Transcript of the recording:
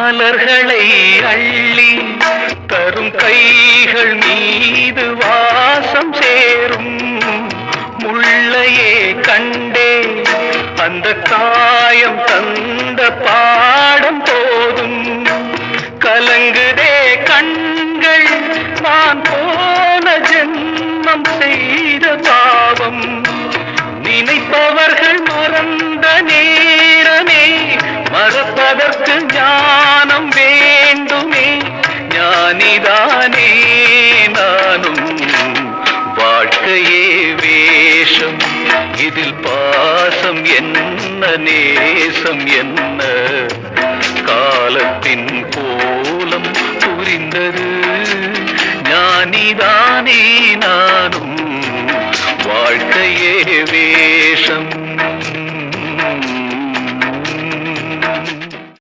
மலர்களை அள்ளி தரும் கைகள் மீது வாசம் சேரும். முள்ளையே கண்டே அந்த காயம் தந்த பாடம் போதும். கலங்குதே கண்கள் நான் போன ஜென்மம் செய்த பாவம். நினைப்பவர்கள் மறந்த நேரமே மறப்பதற்கு ஞான நானே நானும் வாழ்க்கையே வேஷம். இதில் பாசம் என்ன நேசம் என்ன? காலத்தின் கோலம் புரிந்தது. ஞானிதானே நானும் வாழ்க்கையே வேஷம்.